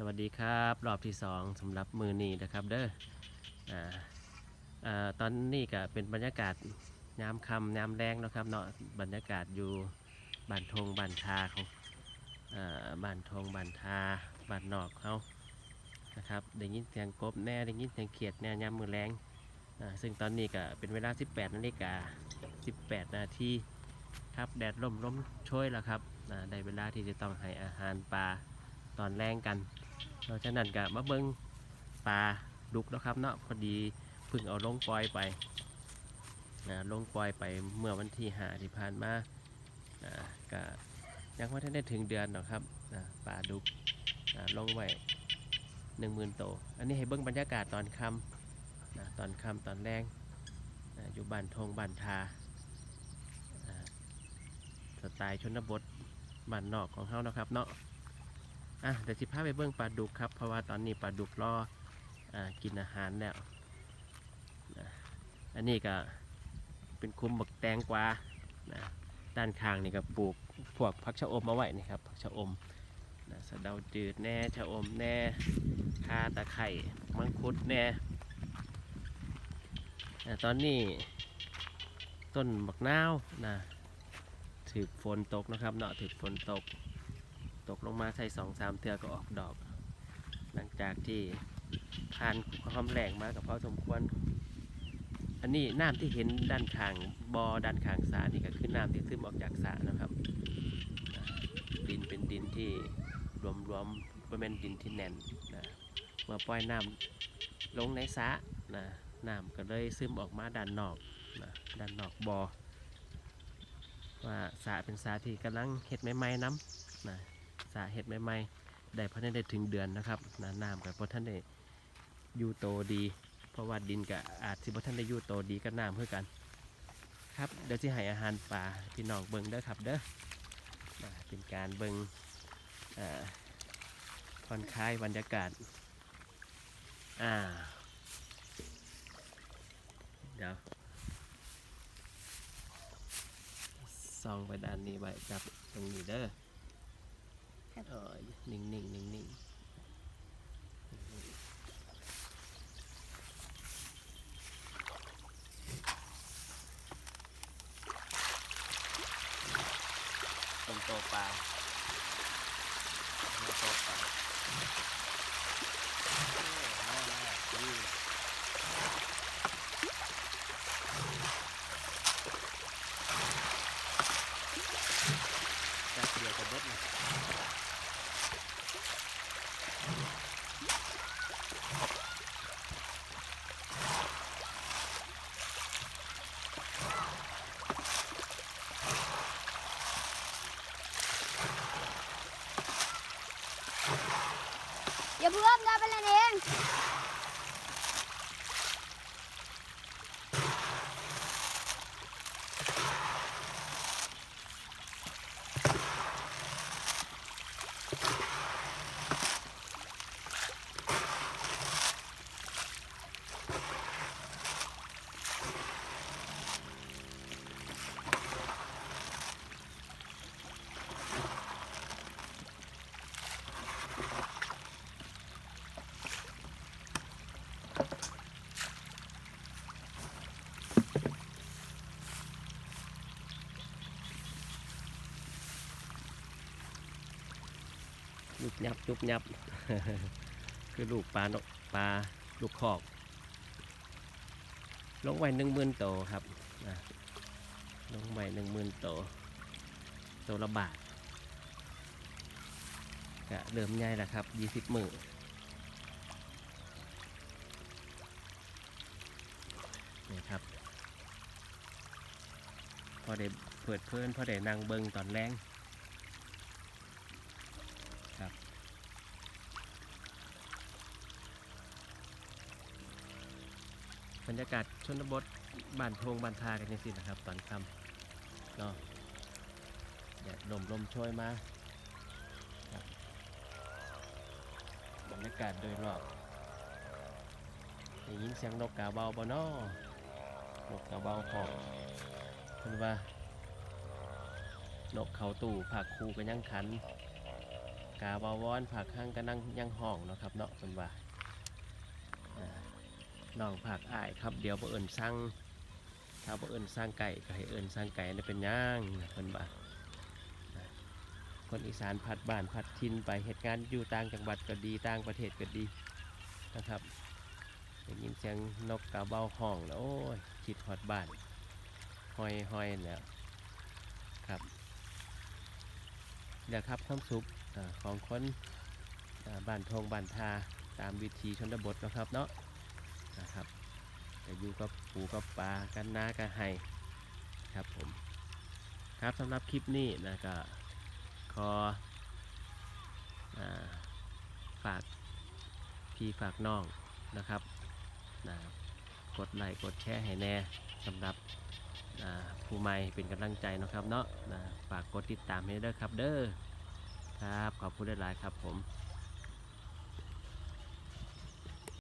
สวัสดีครับ รอบที่สองสำหรับมือนี้นะครับเด้ออ่าอ่าตอนนี้ก็เป็นบรรยากาศยามค่ำยามแรงนะครับเนาะบรรยากาศอยู่บ้านทงบ้านทาของอ่าบ้านทงบ้านทาบ้านนอกเขานะครับได้ยินเสียงกบแน่ได้ยินเสียงเขียดแน่ยามมือแรงอ่าซึ่งตอนนี้ก็เป็นเวลา 18นาฬิกา18 นาทีครับแดดร่มร่มโชยแล้วครับอ่าได้เวลาที่จะต้องให้อาหารปลาตอนแรงกัน เพราะฉะนั้นก็มาเบิ้งปลาดุกนะครับเนาะพอดีเพึ่งเอาลงปล่อยไปนะลงปล่อยไปเมื่อวันที่หาที่ผ่านมานะก็ยังว่าท่านได้ถึงเดือนหรอกครับนะปลาดุกนะลงไว้หนึ่งหมื่นโตวอันนี้ให้เบิ้งบรรยากาศตอนค่ำนะตอนค่ำตอนแรงนะอยู่บ้านทงบ้านทาสไตล์ชนบทบ้านนอกของเฮานะครับเนาะ อะเดี๋ยวสิพาไปเบิ่งปลาดุกครับ เพราะว่าตอนนี้ปลาดุกรออ่ากินอาหารแล้วนะอันนี้ก็เป็นคุ้มบักแตงกวานะด้านข้างนี่ก็ปลูกพวกผักชะอมมาไว้นี่ครับผักชะอมนะสะเดาจืดแน่ชะอมแน่คาตะไคร่มังคุดแน่อ่าตอนนี้ต้นบักนาวนะถือฝนตกนะครับเนาะถือฝนตก ตกลงมาใส่สองสามเทือก็ออกดอก หลังจากที่ผ่านความแรงมากับพอสมควร อันนี้น้ำที่เห็นด้านข้างบอด้านข้างสานี่ก็คือน้ำที่ซึมออกจากสระนะครับ ดินเป็นดินที่รวมรวมๆเป็นดินที่แน่นนะเมื่อปล่อยน้ำลงในสระนะน้ำก็เลยซึมออกมาด้านนอกนะด้านนอกบอว่าสระเป็นสระที่กำลังเห็ดใหม่ๆน้ำนะาเหตุใหม่ๆได้เพราะท่านได้ถึงเดือนนะครับนะน้ำกับเพราะท่านได้อยู่โตดี เพราะว่าดินกับอาจสิเพราะท่านได้อยู่โตดีกับน้ำเพื่อกัน ครับเดี๋ยวสิให้อาหารปลาพี่น้องเบิ่งเด้อครับเด้อเป็นการเบิ่งผ่อนคลายบรรยากาศอ่าเดี๋ยวส่องไปด้านนี้ไว้จับตรงนี้เด้อ ครับเออนิ่งๆนิ่งนิ่งนิ่งตรงโตปลาตรงโตปลาโอ้น่ารักดีจับเดียวกับเบิดเลย อย่าเพื่อนะเป็นอะไรเอง ลูกยับลูกยับ คือลูกปลานกปลาลูกคอก ลงไว้หนึ่งหมื่นโตครับลงไว้หนึ่งหมื่นโตโตละบาทก็เริ่มใหญ่แล้วครับยี่สิบหมือนี่ครับ พอได้เปิดเพื่อนพอได้นั่งเบิงตอนแรง บรรยากาศชนบทบ้านโพงบ้านทากันยังสินะครับ ตอนค่ำเนาะแดดลมลมโชยมาบรรยากาศโดยรอบได้ยินเสียงนกกาเบาบ่นอนกกาเบาของเพิ่นว่านกเขาตู่ผักคูกันยังขัน กาบาวอนผักข้างก็นั่งยังห้องเนาะครับเนาะเป็นว่าอ่า น้องผักอ้ายครับ เดี๋ยวบ่เอิญสั่งถ้าบ่เอิญสั่งไก่ก็ให้เอิญสั่งไก่นี่เป็นย่างเพิ่นว่าคนอีสานผัดบ้านผัดทินไปเหตุการณ์อยู่ต่างจังหวัดก็ดีต่างประเทศก็ดีนะครับได้ยินเสียงนกกาเบาห้องแล้วโอ้ยคิดฮอดบ้านห้อยห้อยแล้วครับเดี๋ยวครับความสุขของคนบ้านทงบ้านทาตามวิธีชนบทนะครับเนาะ นะครับจะอยู่กับปูกับปลากันนากันไห้ครับผมครับสำหรับคลิปนี้นะก็ขออฝากพี่ฝากน้องนะครับนะกดไลค์กดแชร์ให้แน่สำหรับผู้ใหม่เป็นกำลังใจนะครับเนาะนะฝากกดติดตามให้เด้อครับเด้อครับขอบคุณหลายๆครับผม